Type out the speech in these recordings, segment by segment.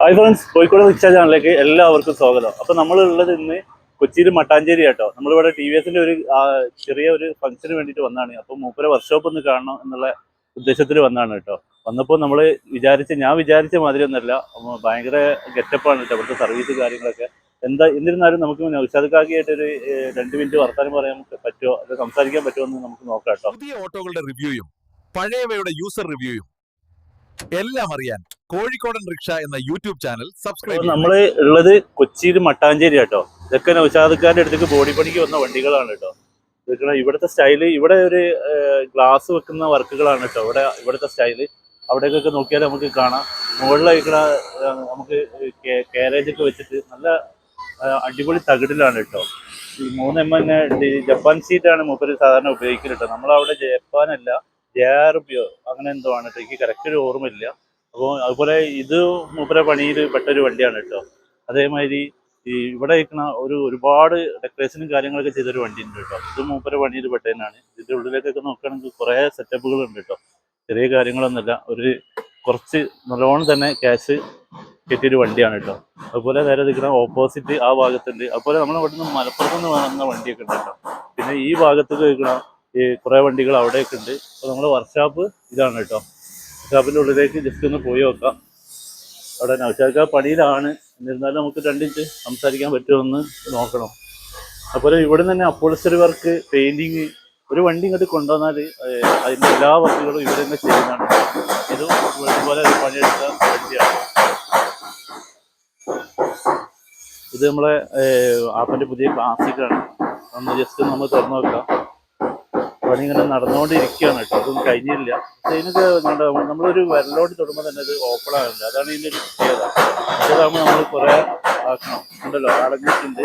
Hi friends Kozhikode rickshaw ചാനലിലേക്ക് എല്ലാവർക്കും സ്വാഗതം. അപ്പൊ നമ്മൾ ഉള്ളത് ഇന്ന് കൊച്ചിയിൽ മട്ടാഞ്ചേരി ആട്ടോ. നമ്മളിവിടെ ടി വി എസിന്റെ ഒരു ചെറിയ ഒരു ഫംഗ്ഷന് വേണ്ടിയിട്ട് വന്നതാണ് അപ്പൊ മൂപ്പര വർക്ക്ഷോപ്പ് ഒന്ന് കാണണം എന്നുള്ള ഉദ്ദേശത്തിൽ വന്നാണ് കേട്ടോ. വന്നപ്പോൾ നമ്മൾ വിചാരിച്ച ഞാൻ വിചാരിച്ച മാതിരി ഒന്നല്ല. ഭയങ്കര ഗെറ്റപ്പാണ് കേട്ടോ അവിടുത്തെ സർവീസ് കാര്യങ്ങളൊക്കെ. എന്താ എന്നിരുന്നാലും നമുക്ക് നൗഷാദക്കാക്കിയായിട്ട് ഒരു ഏഹ്, രണ്ട് മിനിറ്റ് വർത്താനം പറയാൻ പറ്റുമോ അത് സംസാരിക്കാൻ പറ്റുമോ എന്ന് നമുക്ക് നോക്കാം കേട്ടോ. പുതിയ ഓട്ടോകളുടെ റിവ്യൂയും പഴയവയുടെ യൂസർ റിവ്യൂയും എല്ലാം അറിയാൻ കോഴിക്കോടൻ റിക്ഷ എന്ന യൂട്യൂബ് ചാനൽ സബ്സ്ക്രൈബ് നമ്മൾ. ഉള്ളത് കൊച്ചിയിൽ മട്ടാഞ്ചേരി കേട്ടോ. ഇതൊക്കെ നൗഷാദക്കാരുടെ അടുത്തേക്ക് ബോഡി പണിക്ക് വന്ന വണ്ടികളാണ് കേട്ടോ. ഇവിടുത്തെ സ്റ്റൈൽ ഇവിടെ ഒരു ഗ്ലാസ് വെക്കുന്ന വർക്കുകളാണ് കേട്ടോ. ഇവിടെ ഇവിടുത്തെ സ്റ്റൈൽ അവിടേക്കൊക്കെ നോക്കിയാൽ നമുക്ക് കാണാം. മുകളിലായിക്കണ നമുക്ക് കാരേജ് ഒക്കെ വെച്ചിട്ട് നല്ല അടിപൊളി തകിടിലാണ് കേട്ടോ. ഈ മൂന്ന് എം എൻ ജപ്പാൻ സീറ്റാണ് മൂപ്പര് സാധാരണ ഉപയോഗിക്കുന്നത് കേട്ടോ. നമ്മളവിടെ ജപ്പാനല്ല ജെ ആർ ബിയോ അങ്ങനെ എന്തോ ആണ് കേട്ടോ. എനിക്ക് കറക്റ്റ് ഒരു ഓർമ്മയില്ല. അപ്പോൾ അതുപോലെ ഇത് മൂപ്പരെ പണിയിൽ പെട്ടൊരു വണ്ടിയാണ് കേട്ടോ. അതേമാതിരി ഈ ഇവിടെ ഇരിക്കുന്ന ഒരു ഒരുപാട് ഡെക്കറേഷനും കാര്യങ്ങളൊക്കെ ചെയ്തൊരു വണ്ടി ഉണ്ട് കേട്ടോ. ഇത് മൂപ്പരെ പണിയിൽ പെട്ടതിനാണ് ഇതിന്റെ ഉള്ളിലേക്കൊക്കെ നോക്കുകയാണെങ്കിൽ കുറേ സെറ്റപ്പുകൾ ഉണ്ട് കേട്ടോ. ചെറിയ കാര്യങ്ങളൊന്നുമില്ല. ഒരു കുറച്ച് നല്ലോണം തന്നെ ക്യാഷ് കിട്ടിയൊരു വണ്ടിയാണ് കേട്ടോ. അതുപോലെ നേരെ നിൽക്കുന്ന ഓപ്പോസിറ്റ് ആ ഭാഗത്തുണ്ട്. അതുപോലെ നമ്മൾ ഇവിടുന്ന് മലപ്പുറത്ത് നിന്ന് വന്ന വണ്ടിയൊക്കെ ഉണ്ട് കേട്ടോ. പിന്നെ ഈ ഭാഗത്തേക്ക് നിൽക്കുന്ന ഈ കുറേ വണ്ടികൾ അവിടെയൊക്കെ ഉണ്ട്. അപ്പോൾ നമ്മുടെ വർക്ക്ഷോപ്പ് ഇതാണ് കേട്ടോ. വർക്ക്ഷോപ്പിന്റെ ഉള്ളിലേക്ക് ജസ്റ്റ് ഒന്ന് പോയി നോക്കാം. അവിടെ നൗഷാക്ക പണിയിലാണ്. എന്നിരുന്നാലും നമുക്ക് രണ്ടിഞ്ച് സംസാരിക്കാൻ പറ്റുമെന്ന് നോക്കണം. അതുപോലെ ഇവിടെ തന്നെ അപ്പോളിസ്റ്ററി വർക്ക് പെയിന്റിങ് ഒരു വണ്ടി ഇങ്ങോട്ട് കൊണ്ടുവന്നാൽ അതിന്റെ എല്ലാ വർക്കുകളും ഇവിടെ തന്നെ ചെയ്യുന്നതാണ്. ഇതും ഇതുപോലെ പണിയെടുത്ത വണ്ടിയാണ് ഇത് നമ്മളെ ആപ്പിന്റെ പുതിയ ക്ലാസിക്കാണ് ഒന്ന് ജസ്റ്റ് നമ്മൾ തുറന്നു നോക്കാം. പണി ഇങ്ങനെ നടന്നുകൊണ്ടിരിക്കുകയാണ് കേട്ടോ. അതും കഴിഞ്ഞില്ല. ഇതിനൊക്കെ നമ്മളൊരു വിരലോട്ട് തൊടുമ്പോൾ തന്നെ അത് ഓപ്പൺ ആകുന്നുണ്ട് അതാണ് ഇതിന്റെ ഒരു പ്രത്യേകത. അതാകുമ്പോൾ നമ്മൾ കുറേ ആക്കണം. ഉണ്ടല്ലോ അടഞ്ഞിട്ടുണ്ട്.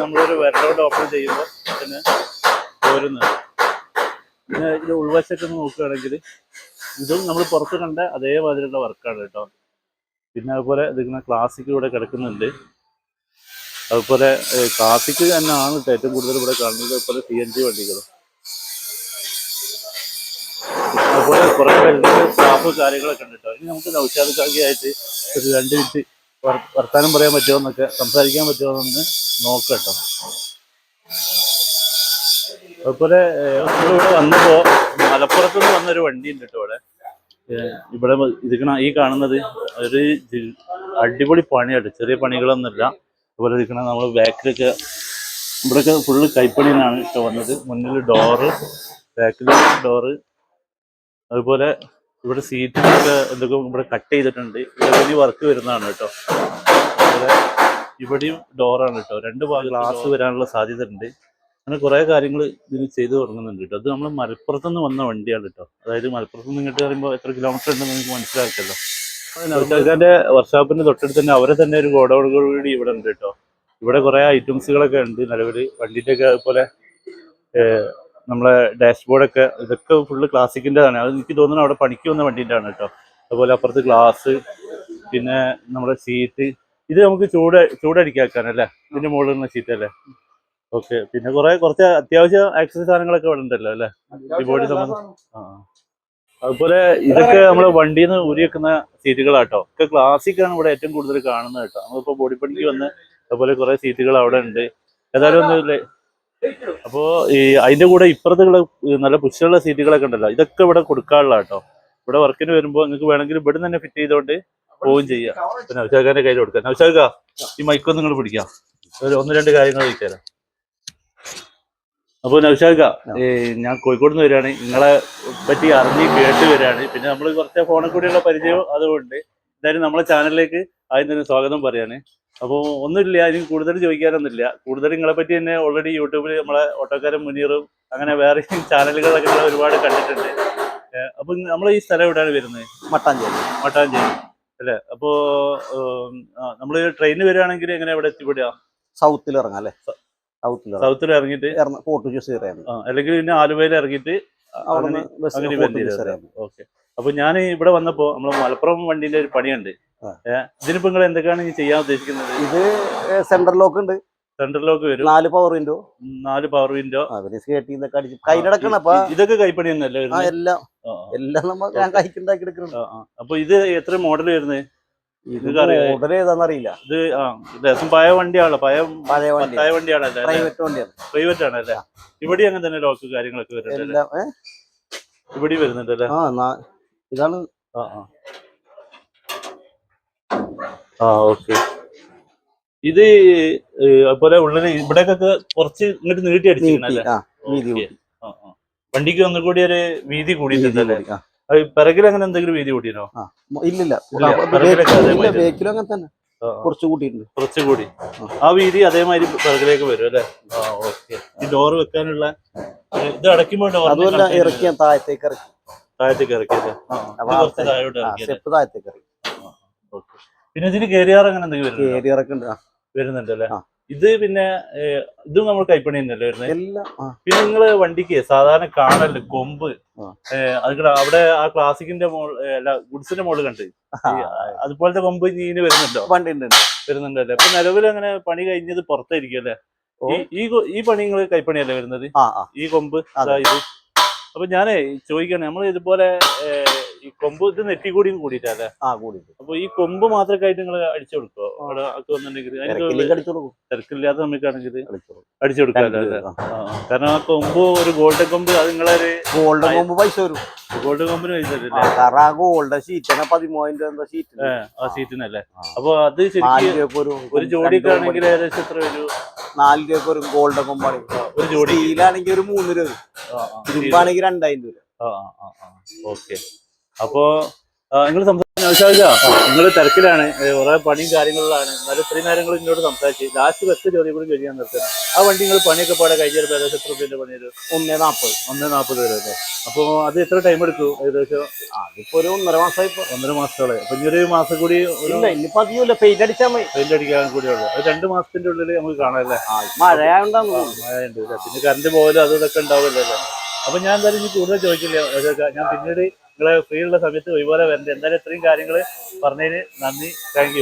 നമ്മളൊരു വിരലോട്ട് ഓപ്പൺ ചെയ്യുമ്പോൾ പിന്നെ പോരുന്നത്. പിന്നെ ഇതിന്റെ ഉൾവശമൊക്കെ നോക്കുകയാണെങ്കിൽ ഇതും നമ്മൾ പുറത്ത് കണ്ട അതേമാതിരിയുള്ള വർക്കാണ് കേട്ടോ. പിന്നെ അതുപോലെ ഇതിങ്ങനെ ക്ലാസിക് ഇവിടെ കിടക്കുന്നുണ്ട്. അതുപോലെ ക്ലാസിക് തന്നെയാണ് ഏറ്റവും കൂടുതൽ ഇവിടെ കാണുന്നത്. അതുപോലെ സി എൻ ജി വണ്ടികൾ അതുപോലെ കുറെ വെൽഡിങ് സ്റ്റാഫ് കാര്യങ്ങളൊക്കെ ഉണ്ട് ഇനി നമുക്ക് നൗഷാദക്കാക്കിയായിട്ട് ഒരു രണ്ട് മിനിറ്റ് വർ- വർത്താനം പറയാൻ പറ്റുമോ എന്നൊക്കെ സംസാരിക്കാൻ പറ്റുമോ എന്നൊന്ന് നോക്കാം കേട്ടോ. അതുപോലെ ഇവിടെ വന്നപ്പോ മലപ്പുറത്ത് നിന്ന് വന്നൊരു വണ്ടി ഉണ്ട് കേട്ടോ ഇവിടെ. ഇവിടെ ഇരിക്കണ ഈ കാണുന്നത് ഒരു അടിപൊളി പണിയാണ് ചെറിയ പണികളൊന്നുമില്ല. അതുപോലെ ഇരിക്കണ നമ്മൾ ബാക്കിലൊക്കെ ഇവിടെയൊക്കെ ഫുള്ള് കൈപ്പണിയാണ് കേട്ടോ വന്നത്. മുന്നിൽ ഡോറ് ബാക്കിൽ ഡോറ് അതുപോലെ ഇവിടെ സീറ്റിനൊക്കെ എന്തൊക്കെ ഇവിടെ കട്ട് ചെയ്തിട്ടുണ്ട്. ഇവിടെ വർക്ക് വരുന്നതാണ് കേട്ടോ. അതുപോലെ ഇവിടെയും ഡോറാണ് കേട്ടോ. രണ്ട് ഭാഗം ഗ്ലാസ് വരാനുള്ള സാധ്യത ഉണ്ട് അങ്ങനെ കുറേ കാര്യങ്ങൾ ഇതിന് ചെയ്തു തുടങ്ങുന്നുണ്ട് കേട്ടോ. അത് നമ്മൾ മലപ്പുറത്ത് നിന്ന് വന്ന വണ്ടിയാണ് കേട്ടോ. അതായത് മലപ്പുറത്ത് നിന്ന് ഇങ്ങോട്ട് പറയുമ്പോൾ എത്ര കിലോമീറ്റർ ഉണ്ടെന്ന് നിങ്ങൾക്ക് മനസ്സിലാക്കല്ലോ അതിന്റെ വർക്ക്ഷോപ്പിന്റെ തൊട്ടടുത്ത് തന്നെ അവരെ തന്നെ ഒരു ഗോഡൌണുകൾ കൂടി ഇവിടെ ഉണ്ട് കേട്ടോ. ഇവിടെ കുറെ ഐറ്റംസുകളൊക്കെ ഉണ്ട്. നിലവിൽ വണ്ടിന്റെ ഒക്കെ അതുപോലെ നമ്മളെ ഡാഷ്ബോർഡൊക്കെ ഇതൊക്കെ ഫുള്ള് ക്ലാസിക്കിന്റെതാണ് അത് എനിക്ക് തോന്നുന്നു അവിടെ പണിക്ക് വന്ന വണ്ടിന്റെ ആണ് കേട്ടോ. അതുപോലെ അപ്പുറത്ത് ഗ്ലാസ് പിന്നെ നമ്മുടെ സീറ്റ് ഇത് നമുക്ക് ചൂട് ചൂടടിക്കാക്കാനല്ലേ അല്ലേ? മുകളിൽ മുകളിലുള്ള സീറ്റ് അല്ലേ? ഓക്കെ പിന്നെ കുറെ കുറച്ച് അത്യാവശ്യം ആക്സസറി സാധനങ്ങളൊക്കെ ഇവിടെ ഉണ്ടല്ലോ അല്ലേ? ഈ ബോഡി സംബന്ധം ആ. അതുപോലെ ഇതൊക്കെ നമ്മൾ വണ്ടിയിൽ നിന്ന് ഊരി വെക്കുന്ന സീറ്റുകളാട്ടോ ഒക്കെ ക്ലാസിക് ആണ് ഇവിടെ ഏറ്റവും കൂടുതൽ കാണുന്നത് കേട്ടോ. നമ്മളിപ്പോ ബോഡി പണിക്ക് വന്ന് അതുപോലെ കുറെ സീറ്റുകൾ അവിടെ ഉണ്ട്. ഏതായാലും ഒന്നും അപ്പോ ഈ അതിന്റെ കൂടെ ഇപ്പുറത്തുള്ള നല്ല പുഷുള്ള സീറ്റുകളൊക്കെ ഉണ്ടല്ലോ ഇതൊക്കെ ഇവിടെ കൊടുക്കാനുള്ള കേട്ടോ. ഇവിടെ വർക്കിന് വരുമ്പോൾ നിങ്ങൾക്ക് വേണമെങ്കിൽ ഇവിടെ തന്നെ ഫിറ്റ് ചെയ്തോണ്ട് പോവുകയും ചെയ്യാം. പിന്നെ നൗഷാഖാന്റെ കയ്യിൽ കൊടുക്കാം. നൗഷാഖ ഈ മൈക്കൊന്നും നിങ്ങൾ പിടിക്കാം. ഒരു ഒന്ന് രണ്ട് കാര്യങ്ങൾ ചോദിക്കാലോ അപ്പോൾ നൗഷാഖ ഞാൻ കോഴിക്കോട് നിന്ന് വരികയാണ്. നിങ്ങളെ പറ്റി അറിഞ്ഞ് കേട്ട് വരികയാണ്. പിന്നെ നമ്മൾ കുറച്ച് ഫോണിൽ കൂടിയുള്ള പരിചയം അതുകൊണ്ട് എന്തായാലും നമ്മളെ ചാനലിലേക്ക് ആദ്യം തന്നെ സ്വാഗതം പറയാണ്. അപ്പോൾ ഒന്നുമില്ല അതിന് കൂടുതൽ ചോദിക്കാനൊന്നുമില്ല. കൂടുതൽ നിങ്ങളെ പറ്റി തന്നെ ഓൾറെഡി യൂട്യൂബിൽ നമ്മളെ ഓട്ടോക്കാരൻ മുനീറും അങ്ങനെ വേറെ ചാനലുകളൊക്കെ നിങ്ങൾ ഒരുപാട് കണ്ടിട്ടുണ്ട്. അപ്പൊ നമ്മൾ ഈ സ്ഥലം എവിടെയാണ് വരുന്നത്? മട്ടാഞ്ചേരി. മട്ടാഞ്ചേരി. അല്ലേ? അപ്പോ നമ്മൾ ട്രെയിനിൽ വരികയാണെങ്കിൽ എങ്ങനെ എവിടെ എത്തിപ്പെടുക സൗത്തിൽ ഇറങ്ങാം അല്ലേ? സൗത്തിൽ സൗത്തിൽ ഇറങ്ങിയിട്ട്? അല്ലെങ്കിൽ പിന്നെ ആലുവയിൽ ഇറങ്ങിയിട്ട് അങ്ങനെ ബസ് അങ്ങനെ ഫോർട്ട് വണ്ടി ഓക്കെ. അപ്പൊ ഞാൻ ഇവിടെ വന്നപ്പോ നമ്മൾ മലപ്പുറം വണ്ടിന്റെ ഒരു പണിയുണ്ട്. ഇതിനിപ്പോ നിങ്ങൾ എന്തൊക്കെയാണ് ചെയ്യാൻ ഉദ്ദേശിക്കുന്നത്? ഇത് സെന്റർ ലോക്ക് ഉണ്ട്. സെൻട്രലിലേക്ക് വരും. നാല് പവർ വിൻഡോ നാല് പവർ വിൻഡോ അവർ സ്കേട്ടി ഇതൊക്കെ അടിച്ച് കയ്യിലടക്കണം അപ്പൊ ഇതൊക്കെ കൈപ്പണി തന്നെയല്ലേ എല്ലാം. എല്ലാം നമ്മൾ ഞാൻ കൈക്കുണ്ടാക്കി എടുക്കണം. അപ്പൊ ഇത് എത്ര മോഡൽ വരുന്നത്? അറിയാം. ഇത് ആ ദേശം പഴയ വണ്ടിയാണല്ലോ പഴയ പഴയ വണ്ടി പത്തായ വണ്ടിയാണല്ലേ പ്രൈവറ്റ് വണ്ടിയാണ്. പ്രൈവറ്റ് ആണല്ലേ ഇവിടെ അങ്ങനെ തന്നെ ലോക്ക് കാര്യങ്ങളൊക്കെ വരുന്നുണ്ട്? ഇവിടെ വരുന്നുണ്ട് അല്ലേ? ആ ഇതാണ്. ആ ആ. ആ ഓക്കെ. ഇത് അതുപോലെ ഉള്ളിൽ ഇവിടേക്കൊക്കെ കുറച്ച് ഇങ്ങോട്ട് നീട്ടി അടിച്ചിരിക്കണല്ലേ. വണ്ടിക്ക് ഒന്നുകൂടി ഒരു വീതി കൂടിയിട്ടുണ്ടല്ലേ പിറകിൽ അങ്ങനെ എന്തെങ്കിലും വീതി കൂട്ടിയോ ഇല്ലില്ല. ബേക്കിലും അങ്ങനെ തന്നെ. കുറച്ച് കൂട്ടിയിട്ടുണ്ട്. കുറച്ചുകൂടി ആ. വീതി അതേമാതിരി പിറകിലേക്ക് വരും അല്ലേ? ആ ഓക്കെ. ഈ ഡോർ വെക്കാനുള്ള ഇത് അടയ്ക്കുമ്പോൾ അതുമല്ല ഇറക്കിയ താഴത്തേക്ക് ഇറക്കി. താഴത്തേക്ക് ഇറക്കിയല്ലേ കുറച്ച് താഴോട്ട് താഴത്തേക്ക് ഇറക്കി. പിന്നെ ഇതിന് കയറിയാറ് അങ്ങനെ എന്തെങ്കിലും വരുന്നുണ്ടല്ലേ. ഇത് പിന്നെ ഇതും നമ്മൾ കൈപ്പണി തന്നെയല്ലേ വരുന്നത് എല്ലാം പിന്നെ നിങ്ങൾ വണ്ടിക്ക് സാധാരണ കാണൽ കൊമ്പ്. അത് അവിടെ ആ ക്ലാസിക്കിന്റെ മോൾ അല്ല ഗുഡ്സിന്റെ മോൾ കണ്ട്. അതുപോലത്തെ കൊമ്പ് ഇനി വരുന്നുണ്ടോ? വണ്ടി. വരുന്നുണ്ടല്ലേ? അപ്പൊ നിലവിൽ അങ്ങനെ പണി കഴിഞ്ഞത് പുറത്തായിരിക്കും അല്ലേ? ഈ ഈ പണി നിങ്ങൾ കൈപ്പണിയല്ലേ വരുന്നത്? ഈ കൊമ്പ് അതായത് ഇത്. അപ്പൊ ഞാനേ ചോദിക്കണേ നമ്മൾ ഇതുപോലെ ഈ കൊമ്പ് ഇത് നെറ്റിക്കൂടിയും കൂടിയിട്ടല്ലേ? ആ കൂടിയിട്ട് അപ്പൊ ഈ കൊമ്പ് മാത്രമായിട്ട് നിങ്ങൾ അടിച്ചു കൊടുക്കോ അവിടെ വന്നിട്ടുണ്ടെങ്കിൽ തിരക്കില്ലാത്ത സമയത്താണെങ്കിൽ അടിച്ചു കൊടുക്കും. കാരണം ആ കൊമ്പ് ഒരു ഗോൾഡൻ കൊമ്പ് അത് നിങ്ങളൊരു ഗോൾഡൻ കൊമ്പ് പൈസ വരും. ഗോൾഡൻ കൊമ്പിന് പൈസ ആ, തരില്ലേ കാരണം ആ ഗോൾഡ് ഷീറ്റ് തന്നെ പതിമൂവായിരം രൂപ എന്താ ഷീറ്റ് ഏ, ആ സീറ്റിനല്ലേ ആ. അപ്പൊ അത് ശരിക്കും ഒരു ജോഡിയൊക്കെ ആണെങ്കിൽ ഏകദേശം എത്ര വരും? നാല് രൂപ ഒരു ഗോൾഡൻ കൊമ്പാണ്. ഒരു ജോഡി സ്റ്റീലാണെങ്കിൽ ഒരു മൂന്ന് രൂപ ഇരുമ്പാണെങ്കിൽ രണ്ടായിരം രൂപ ഓക്കെ. അപ്പോ നിങ്ങൾ സംസാരിച്ച നിങ്ങൾ തിരക്കിലാണ് കുറേ പണിയും കാര്യങ്ങളിലാണ്. എന്നാലും ഇത്രയും നേരങ്ങൾ ഇങ്ങോട്ട് സംസാരിച്ച് ലാസ്റ്റ് വെച്ച ചോദ്യം കൂടി കഴിയാൻ നിർത്തുന്നത് ആ വണ്ടി നിങ്ങൾ പണിയൊക്കെ പാടെ കഴിഞ്ഞ ഒരു ഏകദേശം എത്ര രൂപയുടെ പണി ഒരു ഒന്നേ നാൽപ്പത് ഒന്നേ നാൽപ്പത് വരെ അല്ലേ? അപ്പോൾ അത് എത്ര ടൈം എടുക്കും ഏകദേശം? അതിപ്പോ ഒരു ഒന്നര മാസമായി ഒന്നര മാസത്തോളം. അപ്പൊ ഇനി ഒരു മാസം കൂടി അധികമില്ല. പെയിന്റ് അടിച്ചാൽ മതി. പെയിന്റ് അടിക്കാൻ കൂടി ഉള്ളു. അത് രണ്ട് മാസത്തിന്റെ ഉള്ളിൽ നമുക്ക് കാണാമല്ലേ ആ, മഴയുണ്ട്? പിന്നെ കറണ്ട് പോകലും അതും ഇതൊക്കെ ഉണ്ടാവില്ലല്ലോ. അപ്പൊ ഞാൻ എന്തായാലും ഇനി കൂടുതൽ ചോദിക്കില്ല. ഞാൻ പിന്നീട് നിങ്ങളെ ഫ്രീ ഉള്ള സമയത്ത് ഒരുപോലെ വരണ്ട. എന്തായാലും ഇത്രയും കാര്യങ്ങൾ പറഞ്ഞതിന് നന്ദി. താങ്ക്